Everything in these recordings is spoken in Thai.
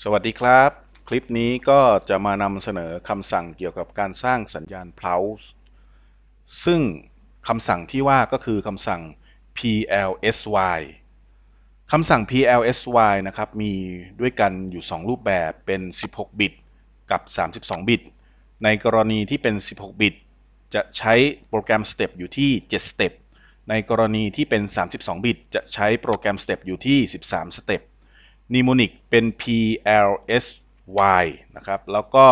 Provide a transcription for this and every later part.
สวัสดีครับ คลิปนี้ก็จะมานำเสนอคำสั่งเกี่ยวกับการสร้างสัญญาณ pulse ซึ่งคำสั่งที่ว่าก็คือคำสั่ง plsy คำสั่ง plsy นะครับ มีด้วยกันอยู่ 2 รูปแบบเป็น 16 บิต กับ 32 บิต ในกรณีที่เป็น 16 บิต จะใช้โปรแกรม step อยู่ที่7 step ในกรณีที่เป็น 32 บิต จะใช้โปรแกรม step อยู่ที่ 13 step นิโมนิกเป็น PLSY นะครับ แล้วก็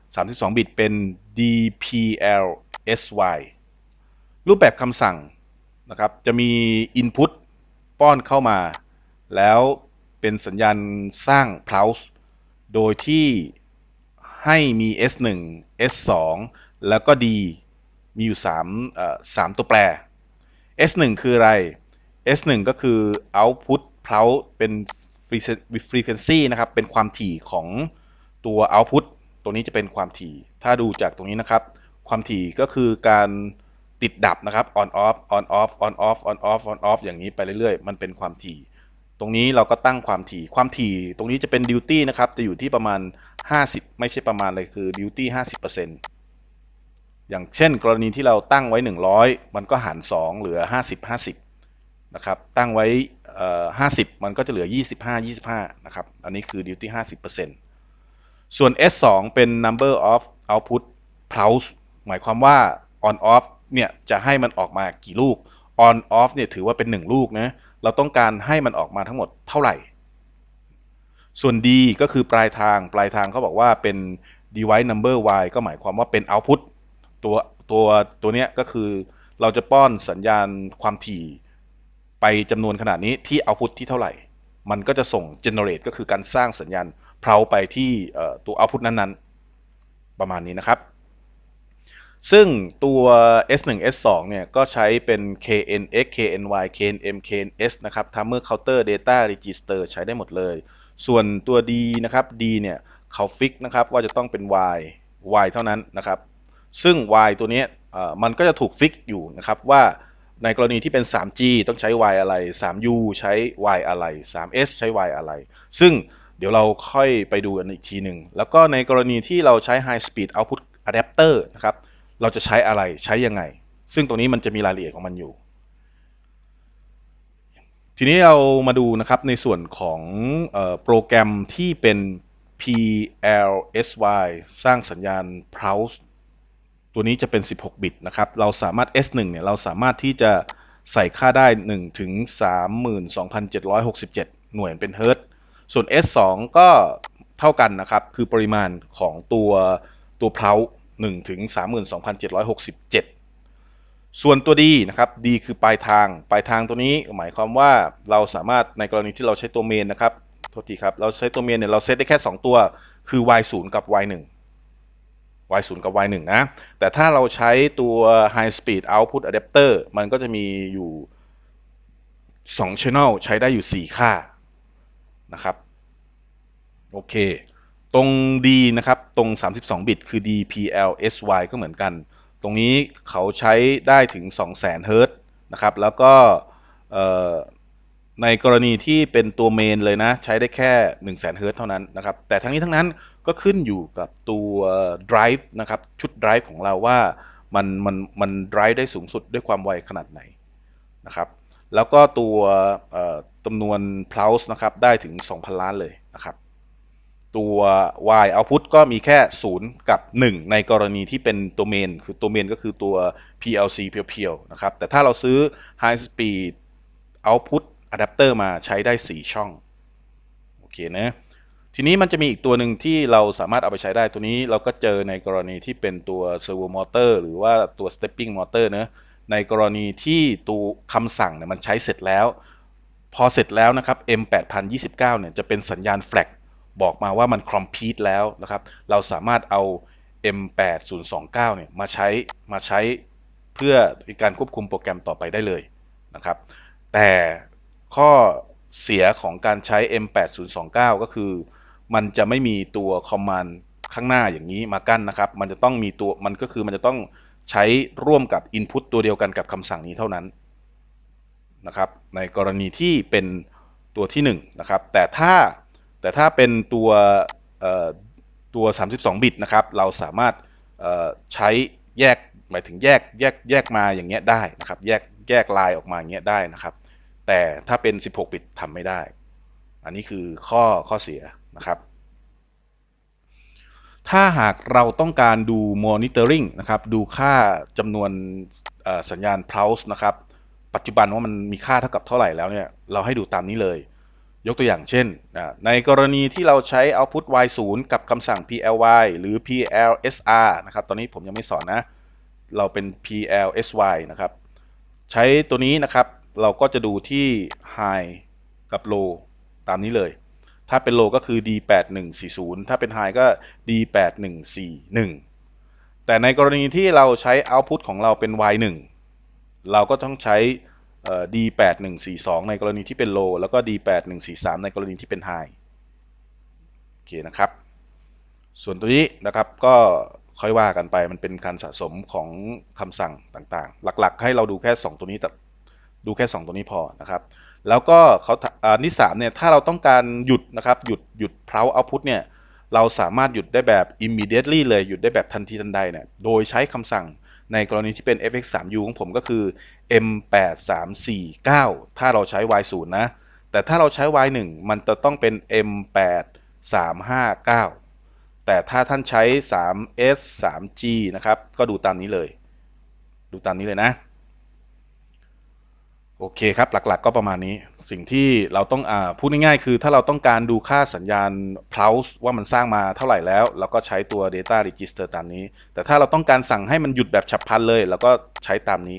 32 บิตเป็น DPLSY รูปแบบคำสั่งนะครับ จะมี Input ป้อนเข้ามา แล้วเป็นสัญญาณสร้าง pulse โดยที่ให้มี S1 S2 แล้วก็ D มีอยู่3เอ่อ3ตัวแปร S1 คืออะไร S1 ก็คือ output pulse เป็น frequency นะครับ เป็นความถี่ของตัว output ตัวนี้จะเป็นความถี่ ถ้าดูจากตรงนี้นะครับ ความถี่ก็คือการติดดับนะครับ on off on off on off on off on off อย่างนี้ไปเรื่อยๆ มันเป็นความถี่ ตรงนี้เราก็ตั้งความถี่ ความถี่ตรงนี้จะเป็น duty นะครับ จะอยู่ที่ประมาณ 50 ไม่ใช่ประมาณเลยคือ duty 50%อย่างเช่น กรณีที่เราตั้งไว้ 100 มันก็หาร 2 เหลือ 50 50 นะครับ ตั้งไว้ห้าสิบมันก็จะเหลือ 25 25 นะครับ อันนี้คือ duty 50%ส่วน S2 เป็น number of output pulse หมายความว่า on off เนี่ยจะให้มันออกมากี่ลูก on off เนี่ยถือว่าเป็น 1 ลูกนะ เราต้องการให้มันออกมาทั้งหมดเท่าไหร่ ส่วน D ก็คือปลายทาง ปลายทางเขาบอกว่าเป็น device number Y ก็หมายความว่าเป็น output ตัวตัวตัวเนี้ยก็คือเราจะป้อนสัญญาณความถี่ ไปจำนวนขนาดนี้ที่ output ที่เท่าไหร่ มันก็จะส่ง generate ก็คือการสร้างสัญญาณเพลาไปที่ตัว output นั้นๆ ประมาณนี้นะครับ ซึ่งตัว S1 S2 เนี่ยก็ใช้เป็น KNX KNY KNM KNS นะครับ Timer Counter Data Register ใช้ได้หมดเลย ส่วนตัว D นะครับ D เนี่ยเขาฟิกนะครับว่าจะต้องเป็น Y Y เท่านั้นนะครับ ซึ่ง Y ตัวนี้มันก็จะถูกฟิกอยู่นะครับว่า ในกรณีที่เป็น 3G ต้องใช้ Y อะไร 3U ใช้ Y อะไร 3S ใช้ Y อะไร ซึ่งเดี๋ยวเราค่อยไปดูกันอีกทีหนึ่ง แล้วก็ในกรณีที่เราใช้ High Speed Output Adapter นะครับ เราจะใช้อะไร ใช้ยังไง ซึ่งตรงนี้มันจะมีรายละเอียดของมันอยู่ ทีนี้เรามาดูนะครับในส่วนของโปรแกรมที่เป็น PLSY สร้างสัญญาณ pulse ตัวนี้จะเป็น 16 บิตนะครับ เราสามารถ S1 เนี่ย เราสามารถที่จะใส่ค่าได้ 1 ถึง 32,767 หน่วยเป็นเฮิร์ตซ์ส่วน S2 ก็เท่ากันนะครับ คือปริมาณของตัวตัวเพลา1ถึง 32,767 ส่วนตัว D นะครับ D คือปลายทาง ปลายทางตัวนี้หมายความว่าเราสามารถในกรณีที่เราใช้ตัวเมนนะครับ โทษทีครับ เราใช้ตัวเมนเนี่ย เราเซตได้แค่ 2 ตัว คือ Y0 กับ Y1 Y0 กับ Y1 นะ แต่ถ้าเราใช้ตัว High Speed Output Adapter มันก็จะมีอยู่2 Channel ใช้ได้อยู่ 4 ค่านะครับ โอเค ตรง D นะครับ ตรง 32 บิต คือ DPLSY ก็เหมือนกัน ตรงนี้เขาใช้ได้ถึง 200,000เฮิรตซ์นะครับ แล้วก็ในกรณีที่เป็นตัวเมนเลยนะ ใช้ได้แค่ 100,000เฮิรตซ์เท่านั้นนะครับ แต่ทั้งนี้ทั้งนั้น ก็ขึ้นอยู่กับตัว drive นะครับชุด drive ของเราว่ามันมันมัน drive ได้สูงสุดด้วยความไวขนาดไหนนะครับแล้วก็ตัวจำนวน plus นะครับได้ถึง 2,000 ล้านเลยนะครับตัว y output ก็มีแค่ 0 กับ 1 ในกรณีที่เป็นตัวเมนคือตัวเมนก็คือตัว PLC เพียวๆนะครับแต่ถ้าเราซื้อ high speed output adapter มาใช้ได้ 4 ช่อง โอเคนะ ทีนี้มันจะมีอีกตัวหนึ่งที่เราสามารถเอาไปใช้ได้ตัวนี้เราก็เจอในกรณีที่เป็นตัว servo motor หรือว่าตัว stepping motor นะในกรณีที่ตัวคำสั่งเนี่ยมันใช้เสร็จแล้ว พอเสร็จแล้วนะครับ M 8029เนี่ยจะเป็นสัญญาณ flag บอกมาว่ามัน complete แล้วนะครับ เราสามารถเอา M 8029เนี่ยมาใช้มาใช้เพื่อการควบคุมโปรแกรมต่อไปได้เลยนะครับ แต่ข้อเสียของการใช้ M 8029ก็คือ มันจะไม่มีตัวคอมมานด์ข้างหน้าอย่างนี้มากั้นนะครับ มันจะต้องมีตัวมันก็คือมันจะต้องใช้ร่วมกับ Input ตัวเดียวกันกับคำสั่งนี้เท่านั้นนะครับในกรณีที่เป็นตัวที่1นนะครับแต่ถ้าแต่ถ้าเป็นตัวตัว 32 บิตนะครับเราสามารถใช้แยกหมายถึงแยกแยกแยกมาอย่างเงี้ยได้นะครับแยกแยกลายออกมาอย่างเงี้ยได้นะครับ แต่ถ้าเป็น 16 บิตทำไม่ได้ อันนี้คือข้อข้อเสียนะครับ ถ้าหากเราต้องการดู monitoring นะครับ ดูค่าจำนวนสัญญาณ pulse นะครับ ปัจจุบันว่ามันมีค่าเท่ากับเท่าไหร่แล้วเนี่ย เราให้ดูตามนี้เลย ยกตัวอย่างเช่น ในกรณีที่เราใช้ output y 0กับคำสั่ง ply หรือ plsr นะครับ ตอนนี้ผมยังไม่สอนนะ เราเป็น plsy นะครับ ใช้ตัวนี้นะครับ เราก็จะดูที่ high กับ low ตามนี้เลย ถ้าเป็น low ก็คือ d8140 ถ้าเป็น high ก็ d8141 แต่ในกรณีที่เราใช้ output ของเราเป็น y1 เราก็ต้องใช้ d8142 ในกรณีที่เป็น low แล้วก็ d8143 ในกรณีที่เป็น high โอเคนะครับ ส่วนตัวนี้นะครับก็ค่อยว่ากันไปมันเป็นการสะสมของคำสั่งต่างๆ หลักๆ ให้เราดูแค่ 2 ตัวนี้แต่ดูแค่ 2 ตัวนี้พอนะครับ แล้วก็เขาอ่านี่สามเนี่ยถ้าเราต้องการหยุดนะครับหยุดหยุดเพลา output เนี่ยเราสามารถหยุดได้แบบ immediately เลยหยุดได้แบบทันทีทันใดเนี่ยโดยใช้คำสั่งในกรณีที่เป็น fx3u ของผมก็คือ m8349 ถ้าเราใช้ y0 นะ แต่ถ้าเราใช้ y1 มันจะต้องเป็น m8359 แต่ถ้าท่านใช้ 3s 3g นะครับ ก็ดูตามนี้เลย ดูตามนี้เลยนะ โอเคครับหลักๆ ก็ประมาณนี้ สิ่งที่เราต้องอพูดง่ายๆ คือถ้าเราต้องการดูค่าสัญญาณ pulse ว่ามันสร้างมาเท่าไหร่แล้ว เราก็ใช้ตัว data register ตามนี้ แต่ถ้าเราต้องการสั่งให้มันหยุดแบบฉับพลันเลยเราก็ใช้ตามนี้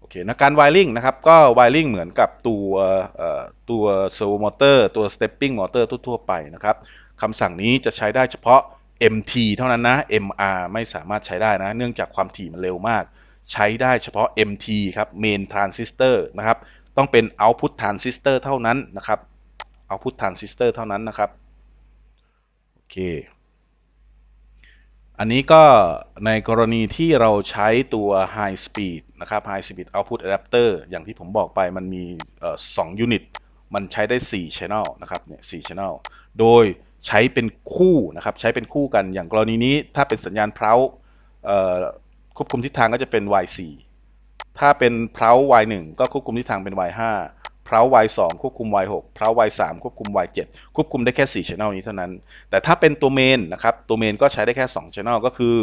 โอเคนะการ wiring นะครับ ก็ wiring เหมือนกับตัวเอ่อตัว servo motor ตัว stepping motor ทั่วๆไปนะครับคำสั่งนี้จะใช้ได้เฉพาะ MT เท่านั้นนะ MR ไม่สามารถใช้ได้นะ เนื่องจากความถี่มันเร็วมาก ใช้ได้เฉพาะ MT ครับ main transistor นะครับ ต้องเป็น output transistor เท่านั้นนะครับ output transistor เท่านั้นนะครับ โอเค อันนี้ก็ในกรณีที่เราใช้ตัว high speed นะครับ high speed output adapter อย่างที่ผมบอกไปมันมีเอ่อ2 unit มันใช้ได้ 4 channel นะครับ เนี่ย4 channel โดยใช้เป็นคู่นะครับ ใช้เป็นคู่กัน อย่างกรณีนี้ถ้าเป็นสัญญาณเพลา ควบคุมทิศทางก็จะเป็น y4 ถ้าเป็นเพลา y1 ก็ควบคุมทิศทางเป็น y5 เพลา y2 ควบคุม y6 เพลา y3 ควบคุม y7 ควบคุมได้แค่ 4 channel นี้เท่านั้น แต่ถ้าเป็นตัวเมนนะครับตัวเมนก็ใช้ได้แค่ 2 channel ก็คือ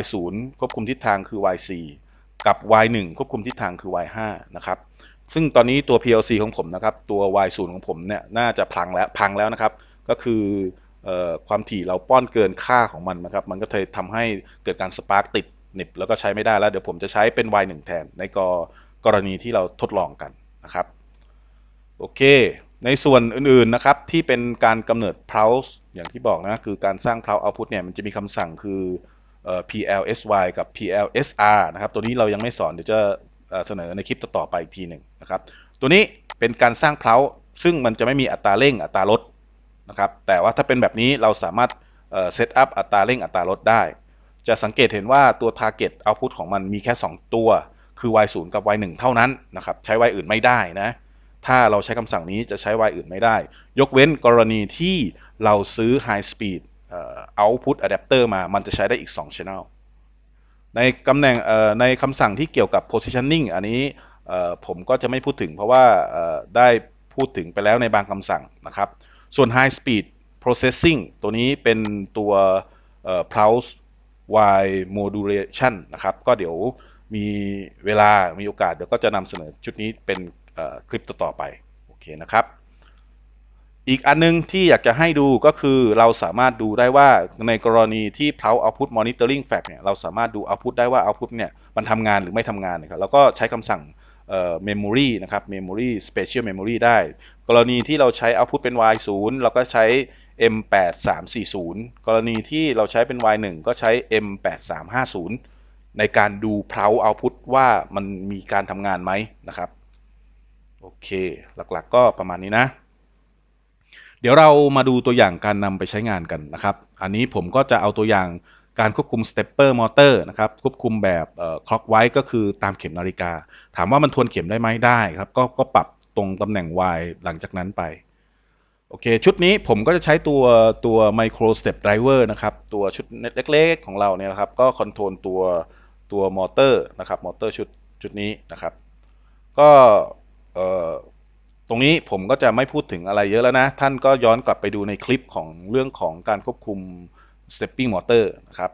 y0 ควบคุมทิศทางคือ y4 กับ y1 ควบคุมทิศทางคือ y5 นะครับซึ่งตอนนี้ตัว PLC ของผมนะครับ ตัว y0 ของผมเนี่ยน่าจะพังแล้วพังแล้วนะครับ ก็คืออความถี่เราป้อนเกินค่าของมันนะครับ มันก็เลยทำให้เกิดการสปาร์กติด หนิบแล้วก็ใช้ไม่ได้แล้ว เดี๋ยวผมจะใช้เป็น y1 แทน ในกกรณีที่เราทดลองกันนะครับ โอเค ในส่วนอื่นๆนะครับ ที่เป็นการกำเนิด pulse อย่างที่บอกนะคือการสร้าง pulse output เนี่ยมันจะมีคำสั่งคืออ plsy กับ plsr นะครับ ตัวนี้เรายังไม่สอนเดี๋ยวจะเสนอในคลิปต่อๆไปอีกทีหนึ่งนะครับ ตัวนี้เป็นการสร้าง pulse ซึ่งมันจะไม่มีอัตราเร่งอัตราลดนะครับ แต่ว่าถ้าเป็นแบบนี้เราสามารถเซตอัพอัตราเร่งอัตราลดได้ จะสังเกตเห็นว่าตัว target output ของมันมีแค่ 2 ตัว คือ y0 กับ y1 เท่านั้นนะครับ ใช้ y อื่นไม่ได้นะ ถ้าเราใช้คำสั่งนี้จะใช้ y อื่นไม่ได้ ยกเว้นกรณีที่เราซื้อ high speed output adapter มา มันจะใช้ได้อีก 2 channel ในตำแหน่งในคำสั่งที่เกี่ยวกับ positioning อันนี้ผมก็จะไม่พูดถึงเพราะว่าได้พูดถึงไปแล้วในบางคำสั่งนะครับ ส่วน high speed processing ตัวนี้เป็นตัวเอ่อ pulse y modulation นะครับ ก็เดี๋ยวมีเวลา มีโอกาส เดี๋ยวก็จะนำเสนอชุดนี้เป็นคลิปต่อๆไป โอเคนะครับ อีกอันนึงที่อยากจะให้ดูก็คือเราสามารถดูได้ว่าในกรณีที่ pulse output monitoring fact เนี่ย เราสามารถดู output ได้ว่า output เนี่ย มันทำงานหรือไม่ทำงานนะครับ แล้วก็ใช้คำสั่งเอ่อ memory นะครับ memory special memory ได้ กรณีที่เราใช้ output เป็น y0 เราก็ใช้ m8340 กรณีที่เราใช้เป็น y1 ก็ใช้ m8350 ในการดู pulse output ว่ามันมีการทำงานไหมนะครับ โอเค หลักๆก็ประมาณนี้นะ เดี๋ยวเรามาดูตัวอย่างการนำไปใช้งานกันนะครับ อันนี้ผมก็จะเอาตัวอย่างการควบคุม stepper motor นะครับ ควบคุมแบบเอ่อ clockwise ก็คือตามเข็มนาฬิกา ถามว่ามันทวนเข็มได้ไหมได้ครับ ก็ก็ปรับตรงตำแหน่ง Y หลังจากนั้นไป โอเค ชุดนี้ผมก็จะใช้ตัวตัว micro step driver นะครับ ตัวชุดเล็กๆของเราเนี่ยนะครับ ก็คอนโทรลตัวตัวมอเตอร์นะครับ มอเตอร์ชุดชุดนี้นะครับ ก็เอ่อตรงนี้ผมก็จะไม่พูดถึงอะไรเยอะแล้วนะ ท่านก็ย้อนกลับไปดูในคลิปของเรื่องของการควบคุม stepping motor นะครับ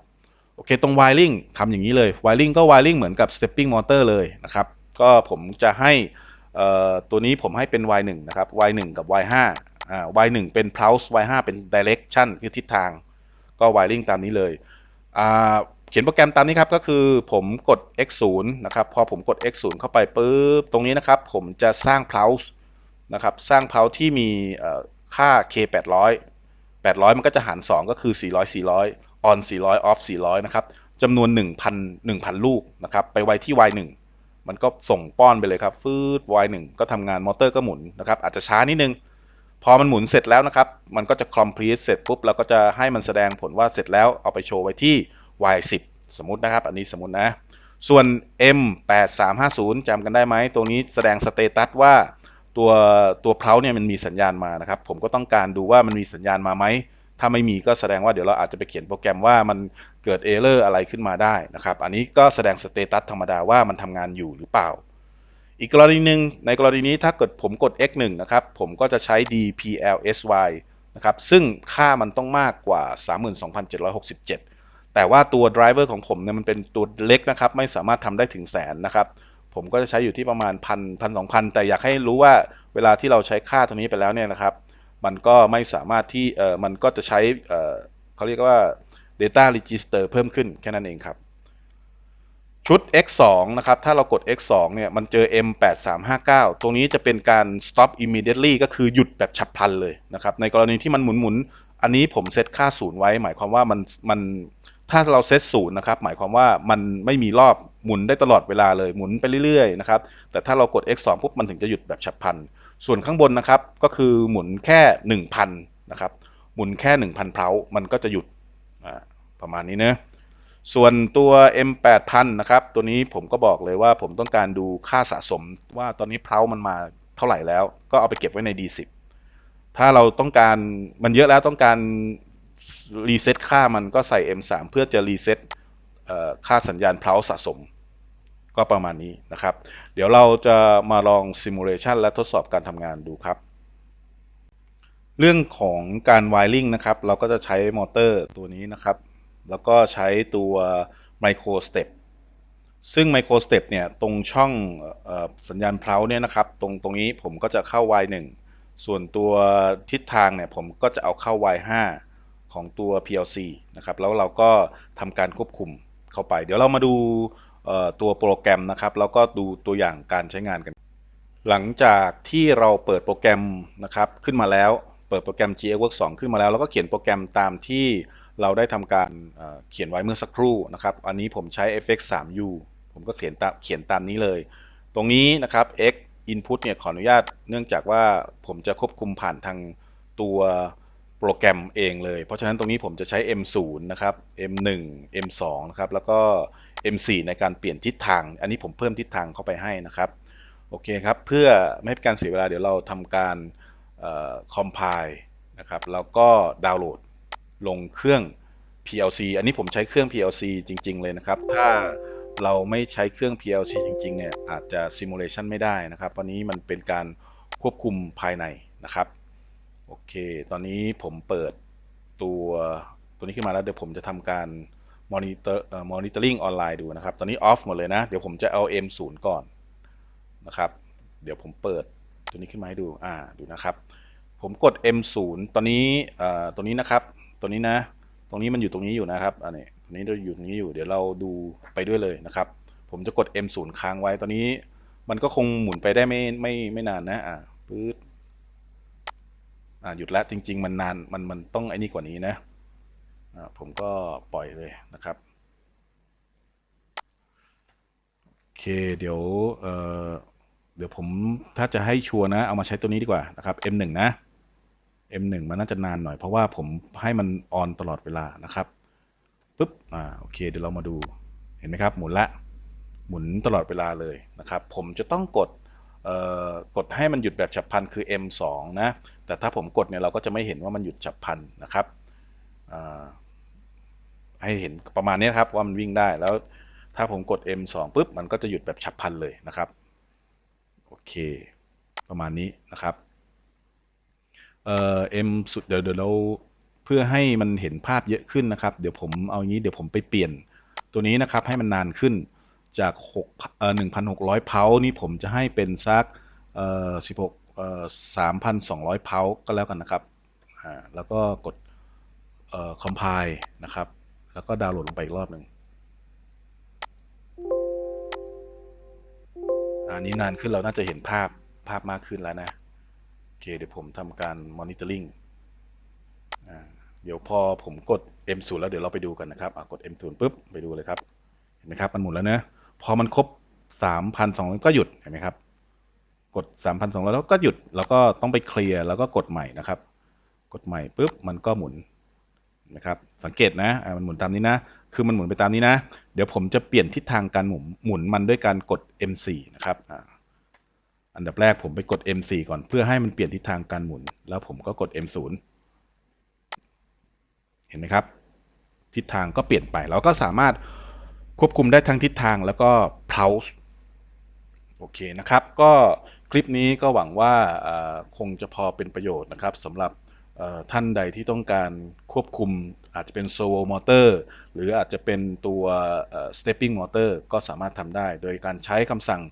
โอเค ตรง wiring ทำอย่างนี้เลย wiring ก็ wiring เหมือนกับ stepping motor เลยนะครับ ก็ผมจะให้เอ่อตัวนี้ผมให้เป็น y1 นะครับ y1 กับ y5 อ่า y1 เป็น pulse y5 เป็น direction คือทิศทาง ก็ wiring ตามนี้เลยอ่าเขียนโปรแกรมตามนี้ครับ ก็คือผมกด x 0นะครับ พอผมกด x 0เข้าไปปุ๊บ ตรงนี้นะครับ ผมจะสร้าง pulse นะครับ สร้าง pulse ที่มีค่า k 800 800 มันก็จะหาร 2 ก็คือ 400 400 on 400 off 400 นะครับจำนวน 1,000 1,000 ลูกนะครับ ไปไว้ที่ y 1มันก็ส่งป้อนไปเลยครับ ฟืด y 1ก็ทำงานมอเตอร์ก็หมุนนะครับ อาจจะช้านิดนึง อมันหมุนเสร็จแล้วนะครับ มันก็จะ complete เสร็จปุ๊บเราก็จะให้มันแสดงผลว่าเสร็จแล้วเอาไปโชว์ไว้ที่ y 10 สมมตินะครับ อันนี้สมมตินะ ส่วน m 8 3 5 0 จำกันได้ไหมตรงนี้แสดงสเตตัสว่าตัวตัวเพลาเนี่ยมันมีสัญญาณมานะครับ ผมก็ต้องการดูว่ามันมีสัญญาณมาไหม ถ้าไม่มีก็แสดงว่าเดี๋ยวเราอาจจะไปเขียนโปรแกรมว่ามันเกิดเอเลอร์อะไรขึ้นมาได้นะครับ อันนี้ก็แสดงสเตตัสธรรมดาว่ามันทำงานอยู่หรือเปล่า อีกกรณีหนึ่งในกรณีนี้ถ้าเกิดผมกด x 1 นะครับ ผมก็จะใช้ dplsy นะครับ ซึ่งค่ามันต้องมากกว่า 32,767 แต่ว่าตัว driver ของผมเนี่ยมันเป็นตัวเล็กนะครับ ไม่สามารถทำได้ถึงแสนนะครับ ผมก็จะใช้อยู่ที่ประมาณพันพันสองพันแต่อยากให้รู้ว่าเวลาที่เราใช้ค่าตรงนี้ไปแล้วเนี่ยนะครับ มันก็ไม่สามารถที่เออมันก็จะใช้เออเขาเรียกว่า data register เพิ่มขึ้นแค่นั้นเองครับ ชุด x 2 นะครับ ถ้าเรากด x 2 เนี่ย มันเจอ m 8 3 5 9 ตรงนี้จะเป็นการ stop immediately ก็คือหยุดแบบฉับพลันเลยนะครับ ในกรณีที่มันหมุนหมุนๆอันนี้ผมเซตค่าศูนย์ไว้ หมายความว่ามันมัน ถ้าเราเซตศูนย์นะครับ หมายความว่ามันไม่มีรอบหมุนได้ตลอดเวลาเลย หมุนไปเรื่อยๆนะครับ แต่ถ้าเรากด x 2 ปุ๊บ มันถึงจะหยุดแบบฉับพลัน ส่วนข้างบนนะครับ ก็คือหมุนแค่ 1,000 นะครับ หมุนแค่ 1,000เพลามันก็จะหยุดประมาณนี้เนะ ส่วนตัว M8000 นะครับ ตัวนี้ผมก็บอกเลยว่าผมต้องการดูค่าสะสมว่าตอนนี้เพลามันมาเท่าไหร่แล้ว ก็เอาไปเก็บไว้ใน D10 ถ้าเราต้องการมันเยอะแล้วต้องการรีเซ็ตค่ามันก็ใส่ M3 เพื่อจะรีเซ็ตค่าสัญญาณเพลาสะสม ก็ประมาณนี้นะครับ เดี๋ยวเราจะมาลองซิมูเลชันและทดสอบการทำงานดูครับ เรื่องของการไวริงนะครับ เราก็จะใช้มอเตอร์ตัวนี้นะครับ แล้วก็ใช้ตัวไมโครสเต็ปซึ่งไมโครสเต็ปเนี่ยตรงช่องออสัญญาณเพลาเนี่ยนะครับ ตรงตรงนี้ผมก็จะเข้า Y1 ส่วนตัวทิศทางเนี่ยผมก็จะเอาเข้า Y5 ของตัว PLC นะครับ แล้วเราก็ทำการควบคุมเข้าไป เดี๋ยวเรามาดูตัวโปรแกรมนะครับ แล้วก็ดูตัวอย่างการใช้งานกัน หลังจากที่เราเปิดโปรแกรมนะครับขึ้นมาแล้ว เปิดโปรแกรม GXWorks 2ขึ้นมาแล้ว แล้วก็เขียนโปรแกรมตามที่ เราได้ทำการเเขียนไว้เมื่อสักครู่นะครับ อันนี้ผมใช้ fx 3 u ผมก็เขียนตามเขียนตามนี้เลย ตรงนี้นะครับ x input เนี่ยขออนุญาต เนื่องจากว่าผมจะควบคุมผ่านทางตัวโปรแกรมเองเลย เพราะฉะนั้นตรงนี้ผมจะใช้ m0 นะครับ m1 m2 นะครับ แล้วก็ m4 ในการเปลี่ยนทิศทาง อันนี้ผมเพิ่มทิศทางเข้าไปให้นะครับ โอเคครับ เพื่อไม่ให้เป็นการเสียเวลา เดี๋ยวเราทำการคอมไพล์นะครับ แล้วก็ดาวน์โหลด ลงเครื่อง PLC อันนี้ผมใช้เครื่อง PLC จริง ๆ เลยนะครับ ถ้าเราไม่ใช้เครื่อง PLC จริง ๆ เนี่ย อาจจะ simulation ไม่ได้นะครับวันนี้มันเป็นการควบคุมภายในนะครับ โอเค ตอนนี้ผมเปิดตัวตัวนี้ขึ้นมาแล้วเดี๋ยวผมจะทำการ monitor เอ่อ monitoring ออนไลน์ดูนะครับ ตอนนี้ off หมดเลยนะ เดี๋ยวผมจะเอา M0 ก่อนนะครับ เดี๋ยวผมเปิดตัวนี้ขึ้นมาให้ดู อ่า ดูนะครับ ผมกด M0 ตอนนี้เอ่อตัวนี้นะครับ ตัวนี้นะ ตรงนี้มันอยู่ตรงนี้อยู่นะครับ อันนี้ตรงนี้เราอยู่ตรงนี้อยู่ เดี๋ยวเราดูไปด้วยเลยนะครับ ผมจะกด M0 ค้างไว้ ตอนนี้มันก็คงหมุนไปได้ไม่ไม่ไม่นานนะ อ่าปื๊ดอ่าหยุดแล้วจริง ๆ มันนาน มันมันต้องไอ้นี่กว่านี้นะ อ่าผมก็ปล่อยเลยนะครับโอเคเดี๋ยวเอ่อเดี๋ยวผมถ้าจะให้ชัวร์นะ เอามาใช้ตัวนี้ดีกว่านะครับ M1 นะ M1 มันน่าจะนานหน่อยเพราะว่าผมให้มันออนตลอดเวลานะครับปุ๊บอ่าโอเคเดี๋ยวเรามาดูเห็นไหมครับ หมุนละ หมุนตลอดเวลาเลยนะครับ ผมจะต้องกดเอ่อกดให้มันหยุดแบบฉับพลันคือ M2 นะ แต่ถ้าผมกดเนี่ยเราก็จะไม่เห็นว่ามันหยุดฉับพลันนะครับอ่าให้เห็นประมาณนี้ครับว่ามันวิ่งได้แล้ว ถ้าผมกด M2 ปุ๊บมันก็จะหยุดแบบฉับพลันเลยนะครับ โอเค ประมาณนี้นะครับ เอ่อ M สุดเดี๋ยวเดี๋ยวเราเพื่อให้มันเห็นภาพเยอะขึ้นนะครับ เดี๋ยวผมเอางี้เดี๋ยวผมไปเปลี่ยนตัวนี้นะครับให้มันนานขึ้นจาก6เอ่อ1,600เพานี่ผมจะให้เป็นสักเอ่อ16เอ่อ3,200เพาก็แล้วกันนะครับอ่าแล้วก็กดเอ่อ compile นะครับ แล้วก็ดาวน์โหลดลงไปอีกรอบหนึ่งอันนี้นานขึ้นเราน่าจะเห็นภาพภาพมากขึ้นแล้วนะ อเคเดี๋ยวผมทำการ monitoring อ่าเดี๋ยวพอผมกด M0 แล้วเดี๋ยวเราไปดูกันนะครับอะกด M0 ปุ๊บไปดูเลยครับเห็นไหมครับมันหมุนแล้วนะพอมันครบ 3,200 ก็หยุดเห็นไหมครับ กด 3,200 แล้วก็หยุดแล้วก็ต้องไปเคลียร์แล้วก็กดใหม่นะครับ กดใหม่ปุ๊บมันก็หมุนนะครับ สังเกตนะมันหมุนตามนี้นะ คือมันหมุนไปตามนี้นะ เดี๋ยวผมจะเปลี่ยนทิศทางการหมุนหมุนมันด้วยการกด M4 นะครับ อันดับแรกผมไปกด M4 ก่อนเพื่อให้มันเปลี่ยนทิศทางการหมุน แล้วผมก็กด M0 เห็นไหมครับ ทิศทางก็เปลี่ยนไป เราก็สามารถควบคุมได้ทั้งทิศทางแล้วก็ pulse โอเคนะครับ ก็คลิปนี้ก็หวังว่าคงจะพอเป็นประโยชน์นะครับสำหรับท่านใดที่ต้องการควบคุมอาจจะเป็น servo motor หรืออาจจะเป็นตัวเอ่อ stepping motor ก็สามารถทำได้ โดยการใช้คำสั่ง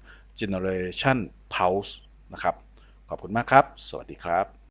generation pulse นะครับ ขอบคุณมากครับ สวัสดีครับ